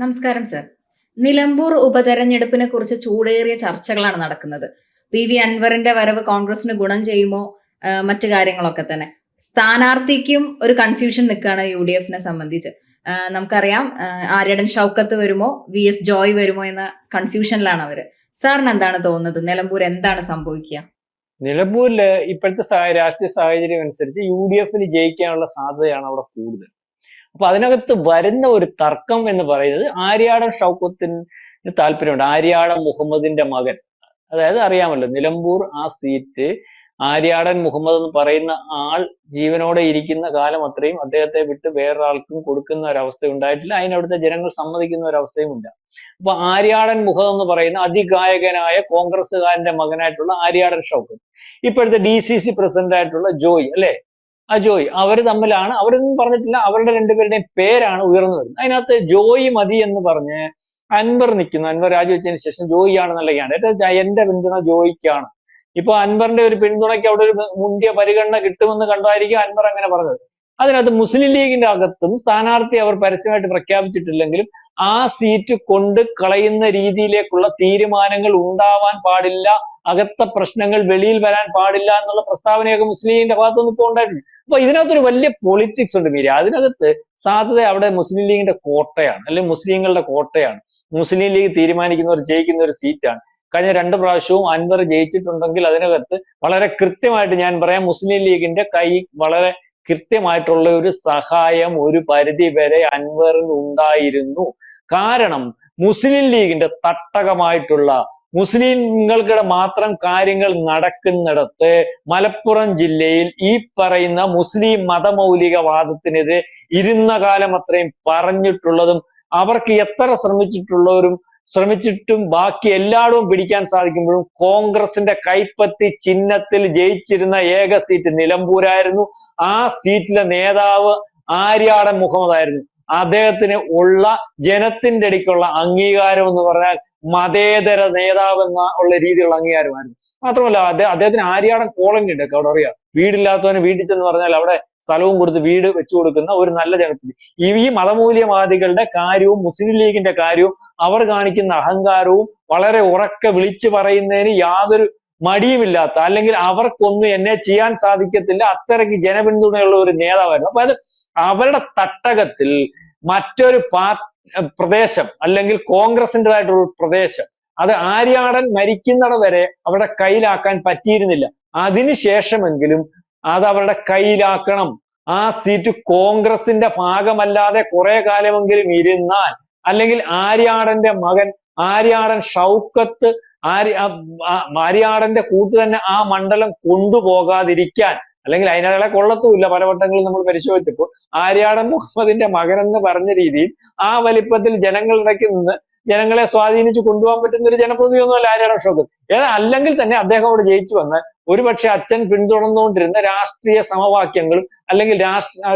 നമസ്കാരം സർ. നിലമ്പൂർ ഉപതെരഞ്ഞെടുപ്പിനെ കുറിച്ച് ചൂടേറിയ ചർച്ചകളാണ് നടക്കുന്നത്. പി വി അൻവറിന്റെ വരവ് കോൺഗ്രസിന് ഗുണം ചെയ്യുമോ? മറ്റു കാര്യങ്ങളൊക്കെ തന്നെ. സ്ഥാനാർത്ഥിക്കും ഒരു കൺഫ്യൂഷൻ നിൽക്കുകയാണ് യു ഡി എഫിനെ സംബന്ധിച്ച്. നമുക്കറിയാം ആര്യടൻ ഷൗക്കത്ത് വരുമോ? വി എസ് ജോയ് വരുമോ എന്ന കൺഫ്യൂഷനിലാണ് അവർ. സാറിന് എന്താണ് തോന്നുന്നത്? നിലമ്പൂർ എന്താണ് സംഭവിക്കുക? നിലമ്പൂരിൽ ഇപ്പോഴത്തെ രാഷ്ട്രീയ സാഹചര്യം അനുസരിച്ച് യു ഡി എഫിന് ജയിക്കാനുള്ള സാധ്യതയാണ് അവിടെ കൂടുതൽ. അപ്പൊ അതിനകത്ത് വരുന്ന ഒരു തർക്കം എന്ന് പറയുന്നത് ആര്യാടൻ ഷൗക്കത്തിന് താല്പര്യമുണ്ട്. ആര്യാടൻ മുഹമ്മദിന്റെ മകൻ. അതായത് അറിയാമല്ലോ നിലമ്പൂർ ആ സീറ്റ് ആര്യാടൻ മുഹമ്മദ് എന്ന് പറയുന്ന ആൾ ജീവനോടെ ഇരിക്കുന്ന കാലം അത്രയും അദ്ദേഹത്തെ വിട്ട് വേറൊരാൾക്കും കൊടുക്കുന്ന ഒരവസ്ഥ ഉണ്ടായിട്ടില്ല. അതിനവിടുത്തെ ജനങ്ങൾ സമ്മതിക്കുന്ന ഒരവസ്ഥയും ഇല്ല. അപ്പൊ ആര്യാടൻ മുഹമ്മദ് എന്ന് പറയുന്ന അതിഗായകനായ കോൺഗ്രസ്സുകാരന്റെ മകനായിട്ടുള്ള ആര്യാടൻ ഷൗക്കത്ത്. ഇപ്പോഴത്തെ ഡി സി സി പ്രസിഡന്റ് ആയിട്ടുള്ള ജോയ് അല്ലെ? ആ ജോയ്. അവർ തമ്മിലാണ് അവരൊന്നും പറഞ്ഞിട്ടില്ല അവരുടെ രണ്ടുപേരുടെയും പേരാണ് ഉയർന്നു വരുന്നത്. അതിനകത്ത് ജോയ് മതി എന്ന് പറഞ്ഞ് അൻവർ നിൽക്കുന്നു. അൻവർ രാജിവെച്ചതിന് ശേഷം ജോയിയാണ് നല്ല ക്യാൻഡിഡേറ്റ് എന്റെ പിന്തുണ ജോയിക്കാണ്. ഇപ്പൊ അൻവറിന്റെ ഒരു പിന്തുണയ്ക്ക് അവിടെ ഒരു മുന്തിയ പരിഗണന കിട്ടുമെന്ന് കണ്ടായിരിക്കും അൻവർ അങ്ങനെ പറഞ്ഞത്. അതിനകത്ത് മുസ്ലിം ലീഗിന്റെ അകത്തും സ്ഥാനാർത്ഥി അവർ പരസ്യമായിട്ട് പ്രഖ്യാപിച്ചിട്ടില്ലെങ്കിലും ആ സീറ്റ് കൊണ്ട് കളയുന്ന രീതിയിലേക്കുള്ള തീരുമാനങ്ങൾ ഉണ്ടാവാൻ പാടില്ല അകത്ത പ്രശ്നങ്ങൾ വെളിയിൽ വരാൻ പാടില്ല എന്നുള്ള പ്രസ്താവനയൊക്കെ മുസ്ലിം ലീഗിന്റെ ഭാഗത്തുനിന്ന് ഇപ്പോൾ ഉണ്ടായിട്ടുണ്ട്. അപ്പൊ ഇതിനകത്തൊരു വലിയ പൊളിറ്റിക്സ് ഉണ്ട് മീര. അതിനകത്ത് സാധ്യത അവിടെ മുസ്ലിം ലീഗിന്റെ കോട്ടയാണ് അല്ലെങ്കിൽ മുസ്ലിങ്ങളുടെ കോട്ടയാണ്. മുസ്ലിം ലീഗ് തീരുമാനിക്കുന്നവർ ജയിക്കുന്ന ഒരു സീറ്റാണ്. കഴിഞ്ഞ രണ്ട് പ്രാവശ്യവും അൻവർ ജയിച്ചിട്ടുണ്ടെങ്കിൽ അതിനകത്ത് വളരെ കൃത്യമായിട്ട് ഞാൻ പറയാം മുസ്ലിം ലീഗിന്റെ കൈ വളരെ കൃത്യമായിട്ടുള്ള ഒരു സഹായം ഒരു പരിധി വരെ അൻവറിന് ഉണ്ടായിരുന്നു. കാരണം മുസ്ലിം ലീഗിന്റെ തട്ടകമായിട്ടുള്ള മുസ്ലിങ്ങൾക്കിടെ മാത്രം കാര്യങ്ങൾ നടക്കുന്നിടത്ത് മലപ്പുറം ജില്ലയിൽ ഈ പറയുന്ന മുസ്ലിം മതമൗലികവാദത്തിനെതിരെ ഇരുന്ന കാലം അത്രയും പറഞ്ഞിട്ടുള്ളതും അവർക്ക് എത്ര ശ്രമിച്ചിട്ടുള്ളവരും ശ്രമിച്ചിട്ടും ബാക്കി എല്ലായിടവും പിടിക്കാൻ സാധിക്കുമ്പോഴും കോൺഗ്രസിന്റെ കൈപ്പത്തി ചിഹ്നത്തിൽ ജയിച്ചിരുന്ന ഏക സീറ്റ് നിലമ്പൂരായിരുന്നു. ആ സീറ്റിലെ നേതാവ് ആര്യാടൻ മുഹമ്മദ് ആയിരുന്നു അദ്ദേഹത്തിന് ഉള്ള ജനത്തിന്റെ ഇടയ്ക്കുള്ള അംഗീകാരം എന്ന് പറഞ്ഞാൽ മതേതര നേതാവ് എന്ന ഉള്ള രീതിയിലുള്ള അംഗീകാരമായിരുന്നു. മാത്രമല്ല അദ്ദേഹം അദ്ദേഹത്തിന് ആര്യാടൻ കോളനി ഉണ്ട് അവിടെ അറിയാം. വീടില്ലാത്തവന് വീട്ടിൽ ചെന്ന് പറഞ്ഞാൽ അവിടെ സ്ഥലവും കൊടുത്ത് വീട് വെച്ചു കൊടുക്കുന്ന ഒരു നല്ല ജനപ്രതി ഈ ഈ മതമൂല്യവാദികളുടെ കാര്യവും മുസ്ലിം ലീഗിന്റെ കാര്യവും അവർ കാണിക്കുന്ന അഹങ്കാരവും വളരെ ഉറക്കെ വിളിച്ചു പറയുന്നതിന് യാതൊരു മടിയുമില്ലാത്ത അല്ലെങ്കിൽ അവർക്കൊന്നും എന്നെ ചെയ്യാൻ സാധിക്കത്തില്ല അത്രയ്ക്ക് ജനപിന്തുണയുള്ള ഒരു നേതാവായിരുന്നു. അപ്പൊ അത് അവരുടെ തട്ടകത്തിൽ മറ്റൊരു പാ പ്രദേശം അല്ലെങ്കിൽ കോൺഗ്രസിന്റെതായിട്ടുള്ള പ്രദേശം അത് ആര്യാടൻ മരിക്കുന്നിട വരെ അവരുടെ കയ്യിലാക്കാൻ പറ്റിയിരുന്നില്ല. അതിനുശേഷമെങ്കിലും അത് അവരുടെ കയ്യിലാക്കണം. ആ സീറ്റ് കോൺഗ്രസിന്റെ ഭാഗമല്ലാതെ കുറെ കാലമെങ്കിലും ഇരുന്നാൽ അല്ലെങ്കിൽ ആര്യാടന്റെ മകൻ ആര്യാടൻ ഷൗക്കത്ത് ആര്യ മാരിയാടന്റെ കൂട്ട് തന്നെ ആ മണ്ഡലം കൊണ്ടുപോകാതിരിക്കാൻ അല്ലെങ്കിൽ അതിനാളെ കൊള്ളത്തുമില്ല പലവട്ടങ്ങളിൽ നമ്മൾ പരിശോധിച്ചപ്പോൾ ആര്യാടൻ മുഹമ്മദിന്റെ മകൻ എന്ന് പറഞ്ഞ രീതിയിൽ ആ വലിപ്പത്തിൽ ജനങ്ങളിടയ്ക്ക് നിന്ന് ജനങ്ങളെ സ്വാധീനിച്ച് കൊണ്ടുപോകാൻ പറ്റുന്ന ഒരു ജനപ്രതിനിധിയൊന്നുമല്ല ആര്യാടൻ ഷോക്ക് അല്ലെങ്കിൽ തന്നെ അദ്ദേഹം അവിടെ ജയിച്ചു വന്ന് ഒരുപക്ഷെ അച്ഛൻ പിന്തുടർന്നുകൊണ്ടിരുന്ന രാഷ്ട്രീയ സമവാക്യങ്ങളും അല്ലെങ്കിൽ രാഷ്ട്ര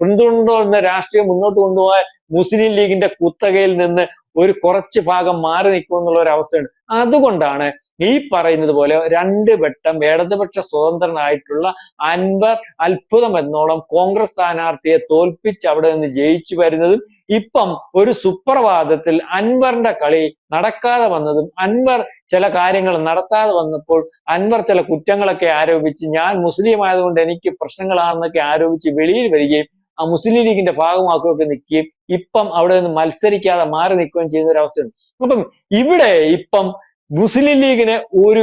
പിന്തുടർന്ന രാഷ്ട്രീയം മുന്നോട്ട് കൊണ്ടുപോകാൻ മുസ്ലിം ലീഗിന്റെ കുത്തകയിൽ നിന്ന് ഒരു കുറച്ച് ഭാഗം മാറി നിൽക്കും എന്നുള്ള ഒരു അവസ്ഥയുണ്ട്. അതുകൊണ്ടാണ് ഈ പറയുന്നത് പോലെ രണ്ട് വട്ടം ഇടതുപക്ഷ സ്വതന്ത്രനായിട്ടുള്ള അൻവർ അത്ഭുതം എന്നോളം കോൺഗ്രസ് സ്ഥാനാർത്ഥിയെ തോൽപ്പിച്ച് അവിടെ നിന്ന് ജയിച്ചു വരുന്നതും ഇപ്പം ഒരു സുപ്രഭാതത്തിൽ അൻവറിന്റെ കളി നടക്കാതെ വന്നതും അൻവർ ചില കാര്യങ്ങൾ നടത്താതെ വന്നപ്പോൾ അൻവർ ചില കുറ്റങ്ങളൊക്കെ ആരോപിച്ച് ഞാൻ മുസ്ലിം ആയതുകൊണ്ട് എനിക്ക് പ്രശ്നങ്ങളാണെന്നൊക്കെ ആരോപിച്ച് വെളിയിൽ വരികയും ആ മുസ്ലിം ലീഗിന്റെ ഭാഗമാക്കുകയൊക്കെ നിൽക്കുകയും ഇപ്പം അവിടെ നിന്ന് മത്സരിക്കാതെ മാറി നിൽക്കുകയും ചെയ്യുന്ന ഒരു അവസ്ഥയുണ്ട്. അപ്പം ഇവിടെ ഇപ്പം മുസ്ലിം ലീഗിന് ഒരു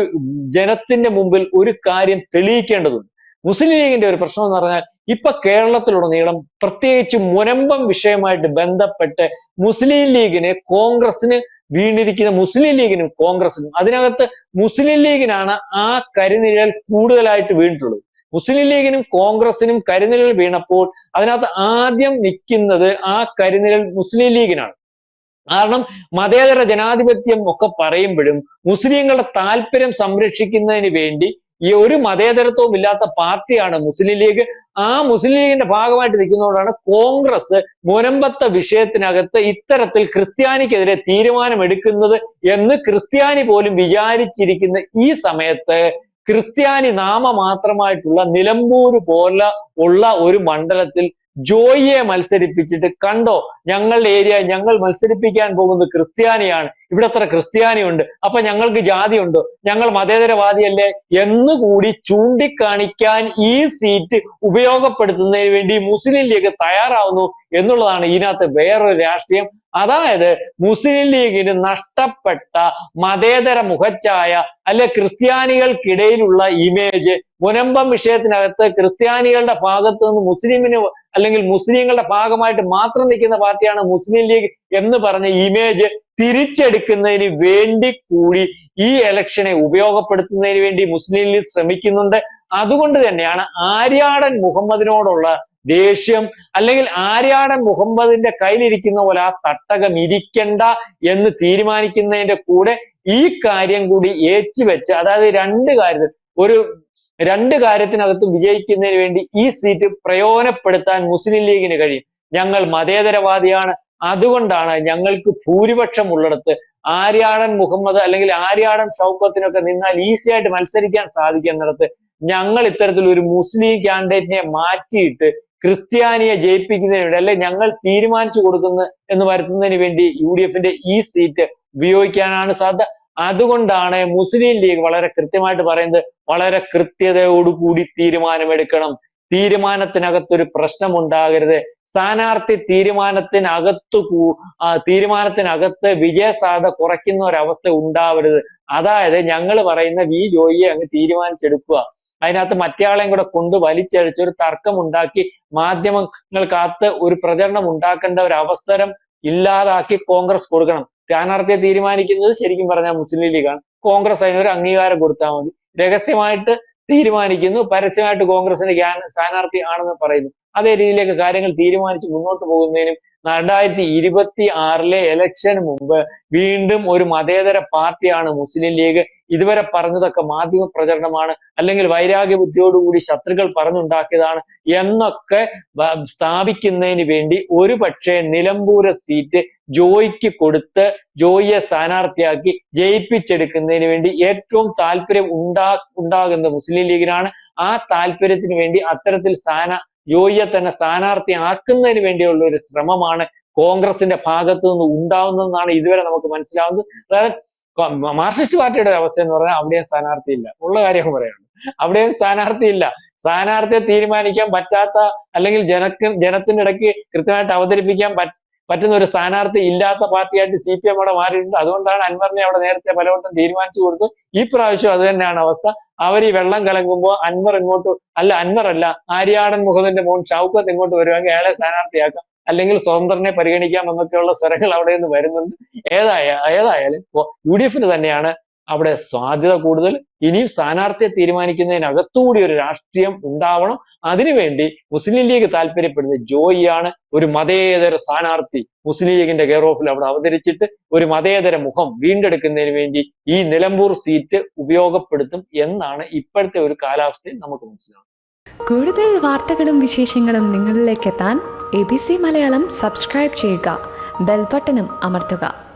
ജനത്തിന്റെ മുമ്പിൽ ഒരു കാര്യം തെളിയിക്കേണ്ടതുണ്ട്. മുസ്ലിം ലീഗിന്റെ ഒരു പ്രശ്നം എന്ന് പറഞ്ഞാൽ ഇപ്പൊ കേരളത്തിലുടനീളം പ്രത്യേകിച്ച് മുനമ്പം വിഷയമായിട്ട് ബന്ധപ്പെട്ട് മുസ്ലിം ലീഗിന് കോൺഗ്രസിന് വീണിരിക്കുന്ന മുസ്ലിം ലീഗിനും കോൺഗ്രസിനും അതിനകത്ത് മുസ്ലിം ലീഗിനാണ് ആ കരിനിഴൽ കൂടുതലായിട്ട് വീണിട്ടുള്ളത്. മുസ്ലിം ലീഗിനും കോൺഗ്രസിനും കരിനിഴൽ വീണപ്പോൾ അതിനകത്ത് ആദ്യം നിൽക്കുന്നത് ആ കരിനിഴൽ മുസ്ലിം ലീഗിനാണ്. കാരണം മതേതര ജനാധിപത്യം ഒക്കെ പറയുമ്പോഴും മുസ്ലിങ്ങളുടെ താല്പര്യം സംരക്ഷിക്കുന്നതിന് വേണ്ടി ഈ ഒരു മതേതരത്വവും ഇല്ലാത്ത പാർട്ടിയാണ് മുസ്ലിം ലീഗ്. ആ മുസ്ലിം ലീഗിന്റെ ഭാഗമായിട്ട് നിൽക്കുന്നതുകൊണ്ടാണ് കോൺഗ്രസ് മുനമ്പത്ത വിഷയത്തിനകത്ത് ഇത്തരത്തിൽ ക്രിസ്ത്യാനിക്കെതിരെ തീരുമാനമെടുക്കുന്നത് എന്ന് ക്രിസ്ത്യാനി പോലും വിചാരിച്ചിരിക്കുന്ന ഈ സമയത്ത് ക്രിസ്ത്യാനി നാമമാത്രമായിട്ടുള്ള നിലമ്പൂർ പോലെ ഉള്ള ഒരു മണ്ഡലത്തിൽ ജോയിയെ മത്സരിപ്പിച്ചിട്ട് കണ്ടോ ഞങ്ങളുടെ ഏരിയ ഞങ്ങൾ മത്സരിപ്പിക്കാൻ പോകുന്നത് ക്രിസ്ത്യാനിയാണ്. ഇവിടെ അത്ര ക്രിസ്ത്യാനി ഉണ്ട് അപ്പൊ ഞങ്ങൾക്ക് ജാതി ഉണ്ടോ ഞങ്ങൾ മതേതരവാദിയല്ലേ? എന്ന് കൂടി ചൂണ്ടിക്കാണിക്കാൻ ഈ സീറ്റ് ഉപയോഗപ്പെടുത്തുന്നതിന് വേണ്ടി മുസ്ലിം ലീഗ് തയ്യാറാവുന്നു എന്നുള്ളതാണ് ഇതിനകത്ത് വേറൊരു രാഷ്ട്രീയം. അതായത് മുസ്ലിം ലീഗിന് നഷ്ടപ്പെട്ട മതേതര മുഖച്ഛായ അല്ലെ ക്രിസ്ത്യാനികൾക്കിടയിലുള്ള ഇമേജ് മുനമ്പം വിഷയത്തിനകത്ത് ക്രിസ്ത്യാനികളുടെ ഭാഗത്ത് നിന്ന് മുസ്ലിമിന് അല്ലെങ്കിൽ മുസ്ലിങ്ങളുടെ ഭാഗമായിട്ട് മാത്രം നിൽക്കുന്ന പാർട്ടിയാണ് മുസ്ലിം ലീഗ് എന്ന് പറഞ്ഞ ഇമേജ് തിരിച്ചെടുക്കുന്നതിന് വേണ്ടി കൂടി ഈ ഇലക്ഷനെ ഉപയോഗപ്പെടുത്തുന്നതിന് വേണ്ടി മുസ്ലിം ലീഗ് ശ്രമിക്കുന്നുണ്ട്. അതുകൊണ്ട് തന്നെയാണ് ആര്യാടൻ മുഹമ്മദിനോടുള്ള ദേഷ്യം അല്ലെങ്കിൽ ആര്യാടൻ മുഹമ്മദിന്റെ കയ്യിലിരിക്കുന്ന പോലെ ആ തട്ടകം ഇരിക്കണ്ട എന്ന് തീരുമാനിക്കുന്നതിന്റെ കൂടെ ഈ കാര്യം കൂടി ഏച്ചുവെച്ച് അതായത് രണ്ട് കാര്യത്തിൽ ഒരു രണ്ട് കാര്യത്തിനകത്ത് വിജയിക്കുന്നതിന് വേണ്ടി ഈ സീറ്റ് പ്രയോജനപ്പെടുത്താൻ മുസ്ലിം ലീഗിന് കഴിയും. ഞങ്ങൾ മതേതരവാദിയാണ്. അതുകൊണ്ടാണ് ഞങ്ങൾക്ക് ഭൂരിപക്ഷം ഉള്ളിടത്ത് ആര്യാടൻ മുഹമ്മദ് അല്ലെങ്കിൽ ആര്യാടൻ ഷൗക്കത്തിനൊക്കെ നിന്നാൽ ഈസി ആയിട്ട് മത്സരിക്കാൻ സാധിക്കുന്നിടത്ത് ഞങ്ങൾ ഇത്തരത്തിൽ ഒരു മുസ്ലിം കാൻഡിഡേറ്റിനെ മാറ്റിയിട്ട് ക്രിസ്ത്യാനിയെ ജയിപ്പിക്കുന്നതിന് വേണ്ടി അല്ലെ ഞങ്ങൾ തീരുമാനിച്ചു കൊടുക്കുന്ന എന്ന് വരുത്തുന്നതിന് വേണ്ടി യു ഡി എഫിന്റെ ഈ സീറ്റ് ഉപയോഗിക്കാനാണ് സാധ്യത. അതുകൊണ്ടാണ് മുസ്ലിം ലീഗ് വളരെ കൃത്യമായിട്ട് പറയുന്നത് വളരെ കൃത്യതയോടുകൂടി തീരുമാനമെടുക്കണം. തീരുമാനത്തിനകത്തൊരു പ്രശ്നം ഉണ്ടാകരുത്. സ്ഥാനാർത്ഥി തീരുമാനത്തിനകത്ത് കൂ തീരുമാനത്തിനകത്ത് വിജയ സാധ്യത കുറയ്ക്കുന്ന ഒരവസ്ഥ ഉണ്ടാവരുത്. അതായത് ഞങ്ങൾ പറയുന്ന വി ജോയിയെ അങ്ങ് തീരുമാനിച്ചെടുക്കുക. അതിനകത്ത് മറ്റേയാളെയും കൂടെ കൊണ്ട് വലിച്ചഴിച്ച് ഒരു തർക്കം ഉണ്ടാക്കി മാധ്യമങ്ങൾക്കകത്ത് ഒരു പ്രചരണം ഉണ്ടാക്കേണ്ട ഒരു അവസരം ഇല്ലാതാക്കി കോൺഗ്രസ് കൊടുക്കണം. സ്ഥാനാർത്ഥിയെ തീരുമാനിക്കുന്നത് ശരിക്കും പറഞ്ഞാൽ മുസ്ലിം ലീഗാണ്. കോൺഗ്രസ് അതിനൊരു അംഗീകാരം കൊടുത്താൽ മതി. രഹസ്യമായിട്ട് തീരുമാനിക്കുന്നു. പരസ്യമായിട്ട് കോൺഗ്രസിന്റെ സ്ഥാനാർത്ഥി ആണെന്ന് പറയുന്നു. അതേ രീതിയിലേക്ക് കാര്യങ്ങൾ തീരുമാനിച്ച് മുന്നോട്ട് പോകുന്നതിനും രണ്ടായിരത്തി ഇരുപത്തി ആറിലെ ഇലക്ഷന് മുമ്പ് വീണ്ടും ഒരു മതേതര പാർട്ടിയാണ് മുസ്ലിം ലീഗ്. ഇതുവരെ പറഞ്ഞതൊക്കെ മാധ്യമ പ്രചരണമാണ്. അല്ലെങ്കിൽ വൈരാഗ്യ ബുദ്ധിയോടുകൂടി ശത്രുക്കൾ പറഞ്ഞുണ്ടാക്കിയതാണ് എന്നൊക്കെ സ്ഥാപിക്കുന്നതിന് വേണ്ടി ഒരു പക്ഷേ നിലമ്പൂര് സീറ്റ് ജോയിക്ക് കൊടുത്ത് ജോയിയെ സ്ഥാനാർത്ഥിയാക്കി ജയിപ്പിച്ചെടുക്കുന്നതിന് വേണ്ടി ഏറ്റവും താല്പര്യം ഉണ്ടാ ഉണ്ടാകുന്ന മുസ്ലിം ലീഗിനാണ്. ആ താല്പര്യത്തിന് വേണ്ടി അത്തരത്തിൽ സ്ഥാന ജോയിയെ തന്നെ സ്ഥാനാർത്ഥി ആക്കുന്നതിന് വേണ്ടിയുള്ള ഒരു ശ്രമമാണ് കോൺഗ്രസിന്റെ ഭാഗത്തു നിന്ന് ഉണ്ടാവുന്നതെന്നാണ് ഇതുവരെ നമുക്ക് മനസ്സിലാവുന്നത്. അതായത് മാർക്സിസ്റ്റ് പാർട്ടിയുടെ അവസ്ഥ എന്ന് പറഞ്ഞാൽ അവിടെയും സ്ഥാനാർത്ഥി ഇല്ല ഉള്ള കാര്യം പറയാണ് അവിടെയും സ്ഥാനാർത്ഥി ഇല്ല സ്ഥാനാർത്ഥിയെ തീരുമാനിക്കാൻ പറ്റാത്ത അല്ലെങ്കിൽ ജനക്ക് ജനത്തിന്റെ ഇടയ്ക്ക് കൃത്യമായിട്ട് അവതരിപ്പിക്കാൻ പറ്റുന്ന ഒരു സ്ഥാനാർത്ഥി ഇല്ലാത്ത പാർട്ടിയായിട്ട് സി പി എം അവിടെ മാറിയിട്ടുണ്ട്. അതുകൊണ്ടാണ് അൻവറിനെ അവിടെ നേരത്തെ പലവട്ടം തീരുമാനിച്ചു കൊടുത്തു ഈ പ്രാവശ്യം അത് തന്നെയാണ് അവസ്ഥ. അവർ ഈ വെള്ളം കലങ്ങുമ്പോൾ അൻവർ ഇങ്ങോട്ട് അല്ല അൻവർ അല്ല ആര്യാടൻ മുഖത്തിന്റെ മോൻ ഷൗക്കത്ത് ഇങ്ങോട്ട് വരുവാങ്കിൽ അയാളെ സ്ഥാനാർത്ഥിയാക്കാം. അല്ലെങ്കിൽ സ്വതന്ത്രനെ പരിഗണിക്കാം എന്നൊക്കെയുള്ള സ്വരങ്ങൾ അവിടെ നിന്ന് വരുന്നുണ്ട്. ഏതായ ഏതായാലും യു ഡി എഫിന് തന്നെയാണ് അവിടെ സാധ്യത കൂടുതൽ ഇനിയും സ്ഥാനാർത്ഥിയെ തീരുമാനിക്കുന്നതിനകത്തുകൂടി ഒരു രാഷ്ട്രീയം ഉണ്ടാവണം. അതിനുവേണ്ടി മുസ്ലിം ലീഗ് താല്പര്യപ്പെടുന്നത് ജോയിയാണ് ഒരു മതേതര സ്ഥാനാർത്ഥി മുസ്ലിം ലീഗിന്റെ കെയർ ഓഫിൽ അവിടെ അവതരിച്ചിട്ട് ഒരു മതേതര മുഖം വീണ്ടെടുക്കുന്നതിന് വേണ്ടി ഈ നിലമ്പൂർ സീറ്റ് ഉപയോഗപ്പെടുത്തും എന്നാണ് ഇപ്പോഴത്തെ ഒരു കാലാവസ്ഥയിൽ നമുക്ക് മനസ്സിലാവുന്നത്. കൂടുതൽ വാർത്തകളും വിശേഷങ്ങളും നിങ്ങളിലേക്ക് എത്താൻ A B C Malayalam subscribe ചെയ്യുക. ബെൽബട്ടനും അമർത്തുക.